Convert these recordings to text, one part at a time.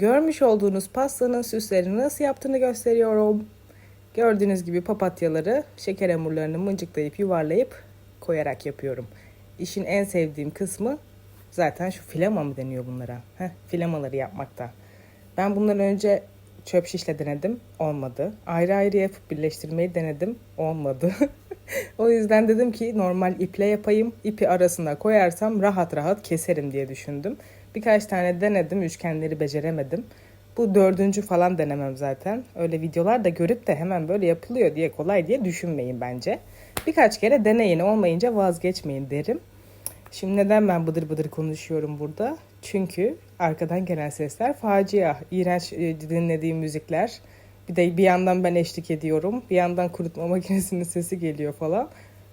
Görmüş olduğunuz pastanın süslerini nasıl yaptığını gösteriyorum. Gördüğünüz gibi papatyaları şeker hamurlarını mıncıklayıp yuvarlayıp koyarak yapıyorum. İşin en sevdiğim kısmı zaten şu filama mı deniyor bunlara? Heh, filamaları yapmakta. Ben bundan önce çöp şişle denedim. Olmadı. Ayrı ayrı yapıp birleştirmeyi denedim. Olmadı. o yüzden dedim ki normal iple yapayım. İpi arasına koyarsam rahat rahat keserim diye düşündüm. Birkaç tane denedim. Üçgenleri beceremedim. Bu dördüncü falan denemem zaten. Öyle videolar da görüp de hemen böyle yapılıyor diye kolay diye düşünmeyin bence. Birkaç kere deneyin olmayınca vazgeçmeyin derim. Şimdi neden ben bıdır bıdır konuşuyorum burada? Çünkü arkadan gelen sesler facia. İğrenç e, dinlediğim müzikler. Bir de bir yandan ben eşlik ediyorum. Bir yandan kurutma makinesinin sesi geliyor falan.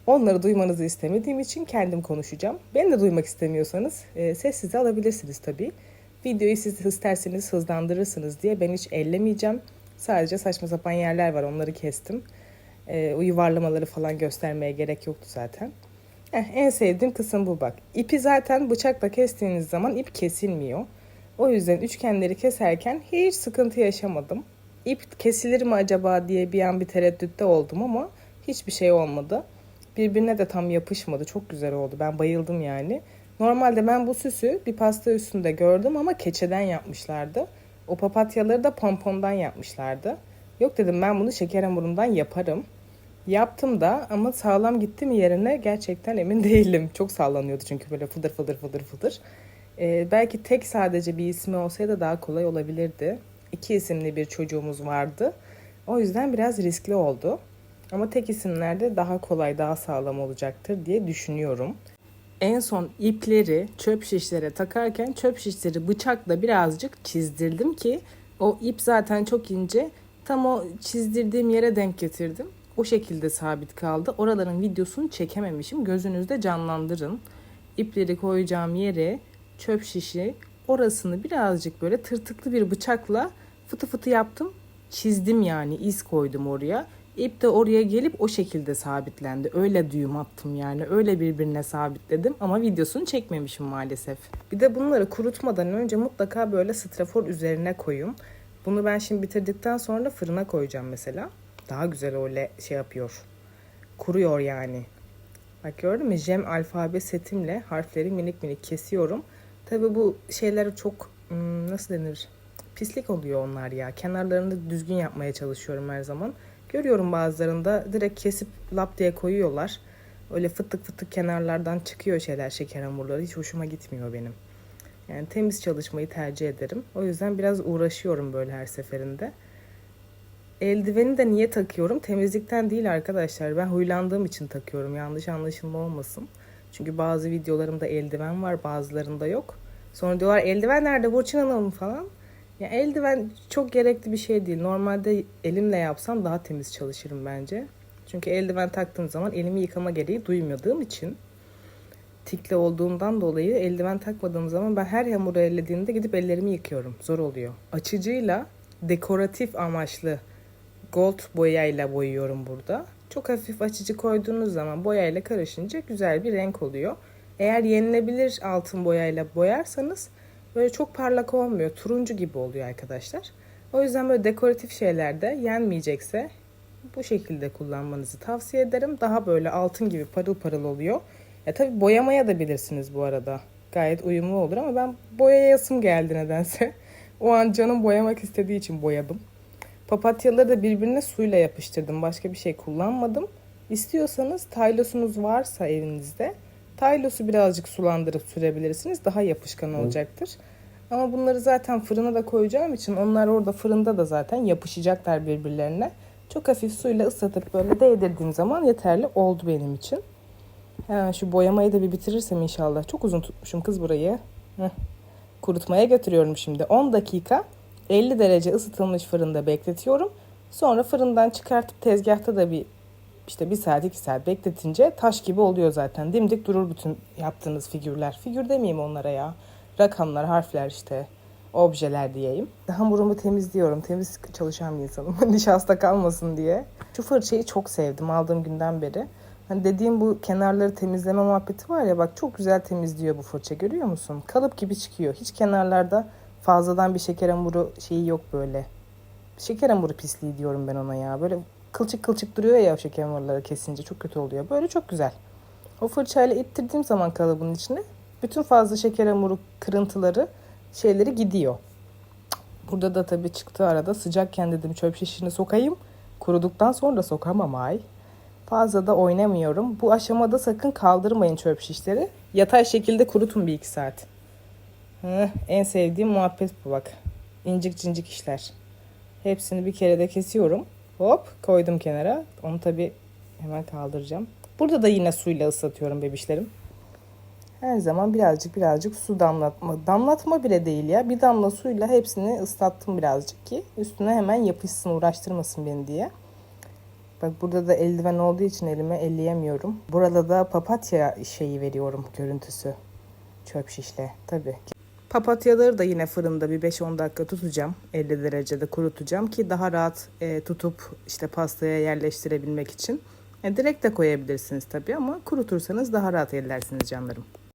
Onları duymanızı istemediğim için kendim konuşacağım. Beni de duymak istemiyorsanız e, sessize alabilirsiniz tabii. Videoyu siz isterseniz hızlandırırsınız diye ben hiç ellemeyeceğim. Sadece saçma sapan yerler var onları kestim. E, o yuvarlamaları falan göstermeye gerek yoktu zaten. Heh, en sevdiğim kısım bu bak. İpi zaten bıçakla kestiğiniz zaman ip kesilmiyor. O yüzden üçgenleri keserken hiç sıkıntı yaşamadım. İp kesilir mi acaba diye bir an bir tereddütte oldum ama hiçbir şey olmadı. Birbirine de tam yapışmadı. Çok güzel oldu. Ben bayıldım yani. Normalde ben bu süsü bir pasta üstünde gördüm ama keçeden yapmışlardı. O papatyaları da pompondan yapmışlardı. Yok dedim ben bunu şeker hamurundan yaparım. Yaptım da ama sağlam gitti mi yerine gerçekten emin değilim. Çok sallanıyordu çünkü böyle fıdır fıdır fıdır fıdır. Ee, belki tek sadece bir ismi olsaydı daha kolay olabilirdi. İki isimli bir çocuğumuz vardı. O yüzden biraz riskli oldu. Ama tek isimlerde daha kolay, daha sağlam olacaktır diye düşünüyorum. En son ipleri çöp şişlere takarken çöp şişleri bıçakla birazcık çizdirdim ki o ip zaten çok ince. Tam o çizdirdiğim yere denk getirdim. O şekilde sabit kaldı. Oraların videosunu çekememişim. Gözünüzde canlandırın. İpleri koyacağım yere çöp şişi orasını birazcık böyle tırtıklı bir bıçakla fıtı fıtı yaptım. Çizdim yani iz koydum oraya. İp de oraya gelip o şekilde sabitlendi. Öyle düğüm attım yani. Öyle birbirine sabitledim ama videosunu çekmemişim maalesef. Bir de bunları kurutmadan önce mutlaka böyle strafor üzerine koyun. Bunu ben şimdi bitirdikten sonra fırına koyacağım mesela. Daha güzel öyle şey yapıyor. Kuruyor yani. Bak gördün mü? Jem alfabe setimle harfleri minik minik kesiyorum. Tabi bu şeyler çok hmm, nasıl denir? Pislik oluyor onlar ya. Kenarlarını düzgün yapmaya çalışıyorum her zaman. Görüyorum bazılarında direkt kesip lap diye koyuyorlar. Öyle fıtık fıtık kenarlardan çıkıyor şeyler şeker hamurları. Hiç hoşuma gitmiyor benim. Yani temiz çalışmayı tercih ederim. O yüzden biraz uğraşıyorum böyle her seferinde. Eldiveni de niye takıyorum? Temizlikten değil arkadaşlar. Ben huylandığım için takıyorum. Yanlış anlaşılma olmasın. Çünkü bazı videolarımda eldiven var, bazılarında yok. Sonra diyorlar eldiven nerede Burçin Hanım falan. Ya eldiven çok gerekli bir şey değil. Normalde elimle yapsam daha temiz çalışırım bence. Çünkü eldiven taktığım zaman elimi yıkama gereği duymadığım için tikle olduğundan dolayı eldiven takmadığım zaman ben her hamuru ellediğimde gidip ellerimi yıkıyorum. Zor oluyor. Açıcıyla dekoratif amaçlı gold boyayla boyuyorum burada. Çok hafif açıcı koyduğunuz zaman boyayla karışınca güzel bir renk oluyor. Eğer yenilebilir altın boyayla boyarsanız böyle çok parlak olmuyor. Turuncu gibi oluyor arkadaşlar. O yüzden böyle dekoratif şeylerde yenmeyecekse bu şekilde kullanmanızı tavsiye ederim. Daha böyle altın gibi parıl parıl oluyor. Ya tabii boyamaya da bilirsiniz bu arada. Gayet uyumlu olur ama ben boyayasım geldi nedense. O an canım boyamak istediği için boyadım. Papatyaları da birbirine suyla yapıştırdım. Başka bir şey kullanmadım. İstiyorsanız taylosunuz varsa evinizde taylosu birazcık sulandırıp sürebilirsiniz. Daha yapışkan olacaktır. Ama bunları zaten fırına da koyacağım için onlar orada fırında da zaten yapışacaklar birbirlerine. Çok hafif suyla ıslatıp böyle değdirdiğim zaman yeterli oldu benim için. Hemen şu boyamayı da bir bitirirsem inşallah. Çok uzun tutmuşum kız burayı. Heh. Kurutmaya götürüyorum şimdi. 10 dakika 50 derece ısıtılmış fırında bekletiyorum. Sonra fırından çıkartıp tezgahta da bir işte bir saat iki saat bekletince taş gibi oluyor zaten. Dimdik durur bütün yaptığınız figürler. Figür demeyeyim onlara ya. Rakamlar, harfler işte objeler diyeyim. Hamurumu temizliyorum. Temiz çalışan bir insanım. Nişasta kalmasın diye. Şu fırçayı çok sevdim aldığım günden beri. Hani dediğim bu kenarları temizleme muhabbeti var ya bak çok güzel temizliyor bu fırça görüyor musun? Kalıp gibi çıkıyor. Hiç kenarlarda fazladan bir şeker hamuru şeyi yok böyle. Şeker hamuru pisliği diyorum ben ona ya. Böyle kılçık kılçık duruyor ya o şeker hamurları kesince çok kötü oluyor. Böyle çok güzel. O fırçayla ittirdiğim zaman kalıbın içine bütün fazla şeker hamuru kırıntıları şeyleri gidiyor. Burada da tabii çıktı arada sıcakken dedim çöp şişini sokayım. Kuruduktan sonra sokamam ay. Fazla da oynamıyorum. Bu aşamada sakın kaldırmayın çöp şişleri. Yatay şekilde kurutun bir iki saat. Heh, en sevdiğim muhabbet bu bak. İncik cincik işler. Hepsini bir kerede kesiyorum. Hop koydum kenara. Onu tabii hemen kaldıracağım. Burada da yine suyla ıslatıyorum bebişlerim. Her zaman birazcık birazcık su damlatma. Damlatma bile değil ya. Bir damla suyla hepsini ıslattım birazcık ki üstüne hemen yapışsın uğraştırmasın beni diye. Bak burada da eldiven olduğu için elime elleyemiyorum. Burada da papatya şeyi veriyorum görüntüsü. Çöp şişle tabii. Papatyaları da yine fırında bir 5-10 dakika tutacağım. 50 derecede kurutacağım ki daha rahat e, tutup işte pastaya yerleştirebilmek için. E, direkt de koyabilirsiniz tabii ama kurutursanız daha rahat ellersiniz canlarım.